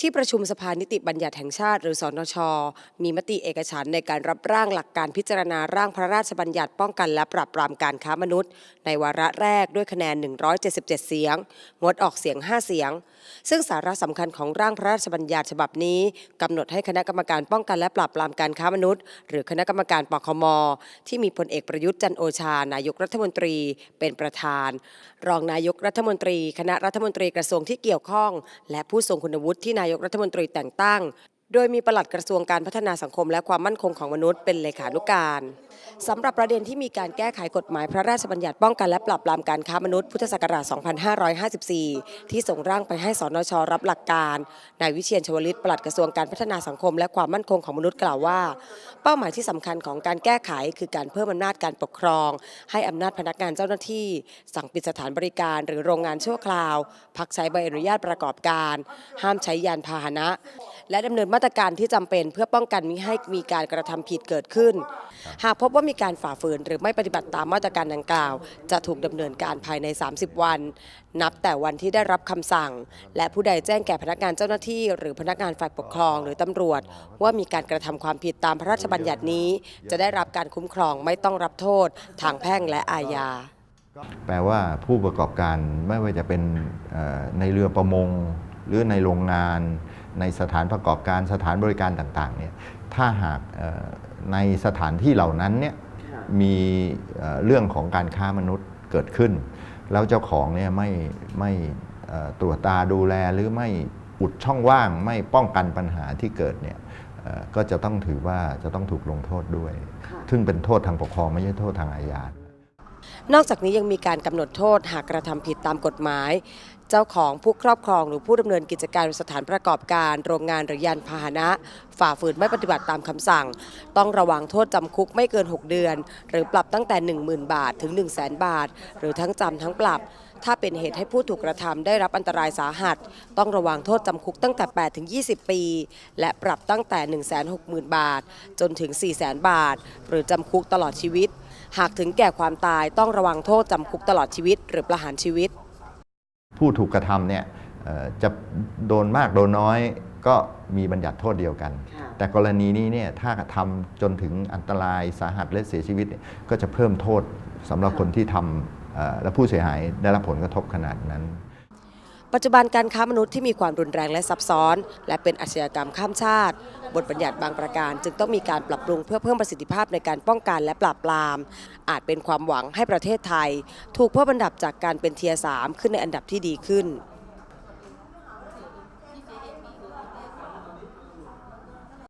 ที่ประชุมสภานิติบัญญัติแห่งชาติ หรือสนช มีมติเอกฉันในการรับร่างหลักการพิจารณาร่างพระราชบัญญัติป้องกันและปราบปรามการค้ามนุษย์ ในวาระแรกด้วยคะแนน 177 เสียง งดออกเสียง 5 เสียง ซึ่งสาระสำคัญของร่างพระราชบัญญัติฉบับนี้กำหนดให้คณะกรรมการป้องกันและปราบปรามการค้ามนุษย์ หรือคณะกรรมการปคม ที่มีพลเอกประยุทธ์จันโอชานายกรัฐมนตรี เป็นประธาน รองนายกรัฐมนตรี คณะรัฐมนตรีกระทรวงที่เกี่ยวข้อง และผู้ทรงคุณวุฒิที่นายายกรัฐมนตรีแต่งตั้ง โดยมีปลัดกระทรวงการพัฒนาสังคมและความมั่นคงของมนุษย์เป็นเลขานุการสำหรับประเด็นที่มีการแก้ไขกฎหมายพระราชบัญญัติป้องกันและปราบปรามการค้ามนุษย์พุทธศักราช 2554 ที่ส่งร่างไปให้สนชรับหลักการ นายวิเชียนชวลิตปลัดกระทรวงการพัฒนาสังคม และความมั่นคงของมนุษย์กล่าวว่า เป้าหมายที่สำคัญของการแก้ไข คือการเพิ่มอำนาจการปกครอง ให้อำนาจพนักงานเจ้าหน้าที่ สั่งปิดสถานบริการ หรือโรงงานชั่วคราว พักใช้ใบอนุญาตประกอบการ ห้ามใช้ยานพาหนะ และดำเนินมาตรการที่จำเป็นเพื่อป้องกันมิให้มีการกระทำผิดเกิดขึ้น หากพบว่ามีการฝ่าฝืนหรือไม่ปฏิบัติตามมาตรการดังกล่าว จะถูกดำเนินการภายใน 30 วัน นับแต่วันที่ได้รับคำสั่ง และผู้ใดแจ้งแก่พนักงานเจ้าหน้าที่ หรือพนักงานฝ่ายปกครอง หรือตำรวจ ว่ามีการกระทำความผิดตามพระราชบัญญัตินี้ จะได้รับการคุ้มครองไม่ต้องรับโทษ ทางแพ่งและอาญาแปลว่าผู้ประกอบการไม่ว่าจะเป็นเอ่อในเรือประมง หรือในโรงงานในสถานประกอบการสถานบริการต่างๆเนี่ยถ้าหากเอ่อในสถานที่เหล่านั้นเนี่ยมีเอ่อเรื่องของการค้ามนุษย์เกิดขึ้น แล้วเจ้าของเนี่ยไม่ไม่เอ่อตรวจตาดูแลหรือไม่อุดช่องว่างไม่ป้องกันปัญหาที่เกิดเนี่ยเอ่อก็จะต้องถือว่าจะต้องถูกลงโทษด้วยค่ะซึ่งเป็นโทษทางปกครองไม่ใช่โทษทางอาญา นอกจากนี้ยังมีการกำหนดโทษหากกระทำผิดตามกฎหมาย เจ้าของผู้ครอบครองหรือผู้ดำเนินกิจการสถานประกอบการ โรงงานหรือยานพาหนะ ฝ่าฝืนไม่ปฏิบัติตามคำสั่ง ต้องระวังโทษจำคุกไม่เกิน 6 เดือน หรือปรับตั้งแต่ 10,000 บาทถึง 1 0 0 0 0 0 บาท หรือทั้งจำทั้งปรับ ถ้าเป็นเหตุให้ผู้ถูกกระทำได้รับอันตรายสาหัส ต้องระวังโทษจำคุกตั้งแต่ 8 ถึง 20 ปี และปรับตั้งแต่ 160,000 บาท จนถึง 400,000 บาท หรือจำคุกตลอดชีวิต หากถึงแก่ความตายต้องระวังโทษจำคุกตลอดชีวิต หรือประหารชีวิต ผู้ถูกกระทำเนี่ยเอ่อจะโดนมากโดนน้อยก็มีบัญญัติโทษเดียวกันค่ะแต่กรณีนี้เนี่ยถ้ากระทำจนถึงอันตรายสาหัสและเสียชีวิตเนี่ยก็จะเพิ่มโทษสำหรับคนที่ทำเอ่อและผู้เสียหายได้รับผลกระทบขนาดนั้น ปัจจุบันการค้ามนุษย์ที่มีความรุนแรงและซับซ้อน และเป็นอาชญากรรมข้ามชาติ บทบัญญัติบางประการ จึงต้องมีการปรับปรุงเพื่อเพิ่มประสิทธิภาพในการป้องกันและปราบปราม อาจเป็นความหวังให้ประเทศไทย ถูกเพิ่มอันดับจากการเป็นเทียสามขึ้นในอันดับที่ดีขึ้น